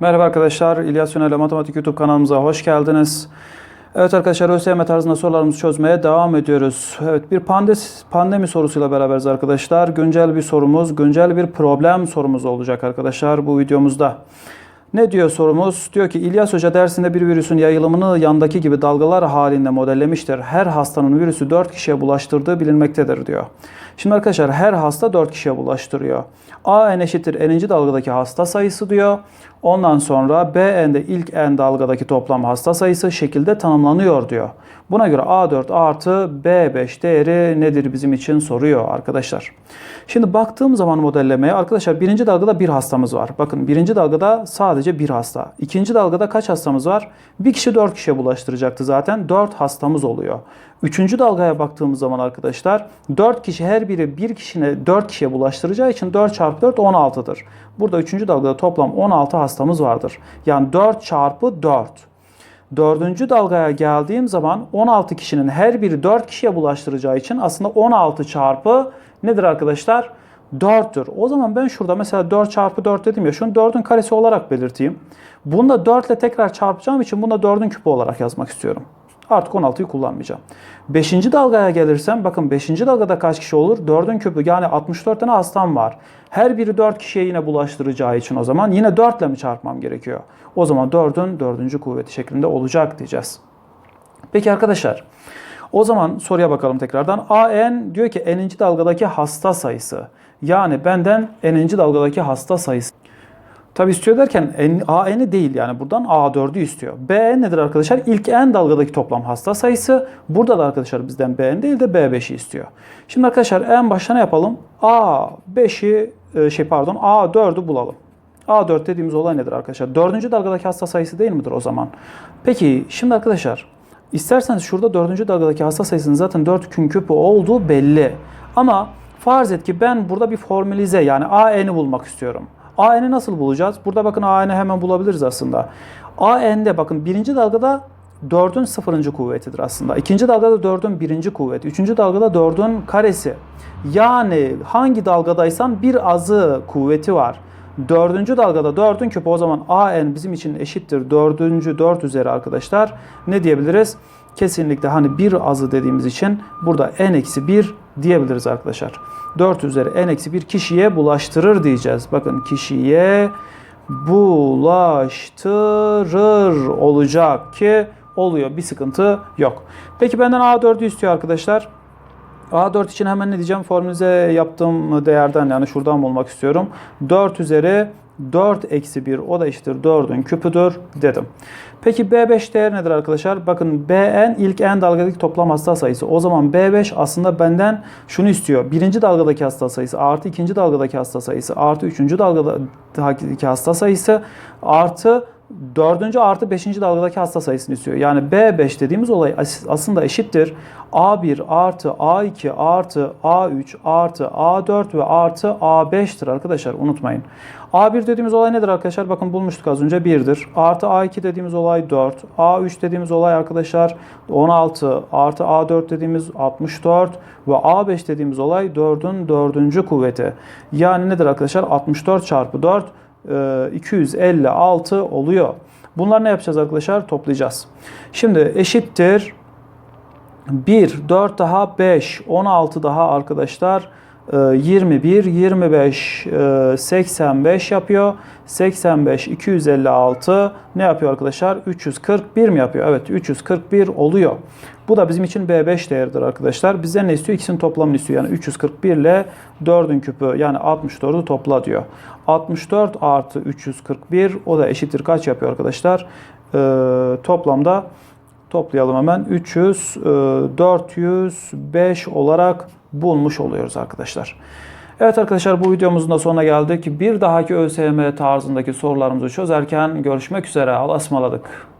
Merhaba arkadaşlar, İlyas Yönel'le Matematik YouTube kanalımıza hoş geldiniz. Evet arkadaşlar, ÖSYM tarzında sorularımızı çözmeye devam ediyoruz. Evet, bir pandemi, pandemi sorusuyla beraberiz arkadaşlar. Güncel bir sorumuz, güncel bir problem sorumuz olacak arkadaşlar bu videomuzda. Ne diyor sorumuz? Diyor ki İlyas Hoca dersinde bir virüsün yayılımını yandaki gibi dalgalar halinde modellemiştir. Her hastanın virüsü 4 kişiye bulaştırdığı bilinmektedir diyor. Şimdi arkadaşlar her hasta 4 kişiye bulaştırıyor. A n eşittir n'inci dalgadaki hasta sayısı diyor. Ondan sonra B n'de ilk n dalgadaki toplam hasta sayısı şekilde tanımlanıyor diyor. Buna göre A4 artı B5 değeri nedir bizim için soruyor arkadaşlar. Şimdi baktığım zaman modellemeye arkadaşlar birinci dalgada bir hastamız var. Bakın birinci dalgada sadece bir hasta. İkinci dalgada kaç hastamız var? Bir kişi dört kişiye bulaştıracaktı zaten. Dört hastamız oluyor. Üçüncü dalgaya baktığımız zaman arkadaşlar 4 kişi her biri bir kişine 4 kişiye bulaştıracağı için 4 çarpı 4 16'dır. Burada üçüncü dalgada toplam 16 hastamız vardır. Yani 4 çarpı 4. Dördüncü dalgaya geldiğim zaman 16 kişinin her biri 4 kişiye bulaştıracağı için aslında 16 çarpı nedir arkadaşlar? 4'tür. O zaman ben şurada mesela 4 çarpı 4 dedim ya şunu 4'ün karesi olarak belirteyim. Bunu da 4 ile tekrar çarpacağım için bunu da 4'ün küpü olarak yazmak istiyorum. Artık 16'yı kullanmayacağım. 5. dalgaya gelirsem bakın 5. dalgada kaç kişi olur? 4'ün küpü yani 64 tane hastam var. Her biri 4 kişiye yine bulaştıracağı için o zaman yine 4 ile mi çarpmam gerekiyor? O zaman 4'ün 4. kuvveti şeklinde olacak diyeceğiz. Peki arkadaşlar o zaman soruya bakalım tekrardan. AN diyor ki n'inci dalgadaki hasta sayısı. Yani benden n'inci dalgadaki hasta sayısı. Tabi istiyor derken N, AN'i değil yani buradan A4'ü istiyor. BN nedir arkadaşlar? İlk N dalgadaki toplam hasta sayısı. Burada da arkadaşlar bizden BN değil de B5'i istiyor. Şimdi arkadaşlar en başta ne yapalım? A5'i şey pardon A4'ü bulalım. A4 dediğimiz olay nedir arkadaşlar? Dördüncü dalgadaki hasta sayısı değil midir o zaman? Peki şimdi arkadaşlar isterseniz şurada dördüncü dalgadaki hasta sayısının zaten 4 kün küpü olduğu belli. Ama farz et ki ben burada bir formülize yani AN'i bulmak istiyorum. AN'i nasıl bulacağız? Burada bakın AN'i hemen bulabiliriz aslında. AN'de bakın birinci dalgada 4'ün sıfırıncı kuvvetidir aslında. İkinci dalgada 4'ün birinci kuvveti. Üçüncü dalgada 4'ün karesi. Yani hangi dalgadaysan bir azı kuvveti var. Dördüncü dalgada 4'ün küpü o zaman AN bizim için eşittir. Dördüncü 4 üzeri arkadaşlar. Ne diyebiliriz? Kesinlikle hani bir azı dediğimiz için burada n-1 diyebiliriz arkadaşlar. 4 üzeri n-1 kişiye bulaştırır diyeceğiz. Bakın kişiye bulaştırır olacak ki oluyor. Bir sıkıntı yok. Peki benden A4'ü istiyor arkadaşlar. A4 için hemen ne diyeceğim? Formülize yaptığım değerden yani şuradan bulmak istiyorum. 4 üzeri 4 eksi 1 o da eşittir 4'ün küpüdür dedim. Peki B5 değer nedir arkadaşlar? Bakın Bn ilk n dalgadaki toplam hasta sayısı. O zaman B5 aslında benden şunu istiyor. Birinci dalgadaki hasta sayısı artı ikinci dalgadaki hasta sayısı artı üçüncü dalgadaki hasta sayısı artı dördüncü artı beşinci dalgadaki hasta sayısını istiyor. Yani B5 dediğimiz olay aslında eşittir. A1 artı A2 artı A3 artı A4 ve artı A5'tir arkadaşlar unutmayın. A1 dediğimiz olay nedir arkadaşlar? Bakın bulmuştuk az önce 1'dir. Artı A2 dediğimiz olay 4. A3 dediğimiz olay arkadaşlar 16. Artı A4 dediğimiz 64. Ve A5 dediğimiz olay 4'ün 4. kuvveti. Yani nedir arkadaşlar? 64 çarpı 4 256 oluyor. Bunlar ne yapacağız arkadaşlar? Toplayacağız. Şimdi eşittir 1, 4 daha 5, 16 daha arkadaşlar 21, 25, 85 yapıyor. 85, 256 ne yapıyor arkadaşlar? 341 mi yapıyor? Evet 341 oluyor. Bu da bizim için B5 değeridir arkadaşlar. Bizden ne istiyor? İkisinin toplamını istiyor. Yani 341 ile 4'ün küpü yani 64'ü topla diyor. 64 artı 341 o da eşittir kaç yapıyor arkadaşlar? Ee, toplamda toplayalım hemen. 300, 405 olarak bulmuş oluyoruz arkadaşlar. Evet arkadaşlar bu videomuzun da sonuna geldik. Bir dahaki ÖSYM tarzındaki sorularımızı çözerken görüşmek üzere. Allah'a ısmarladık.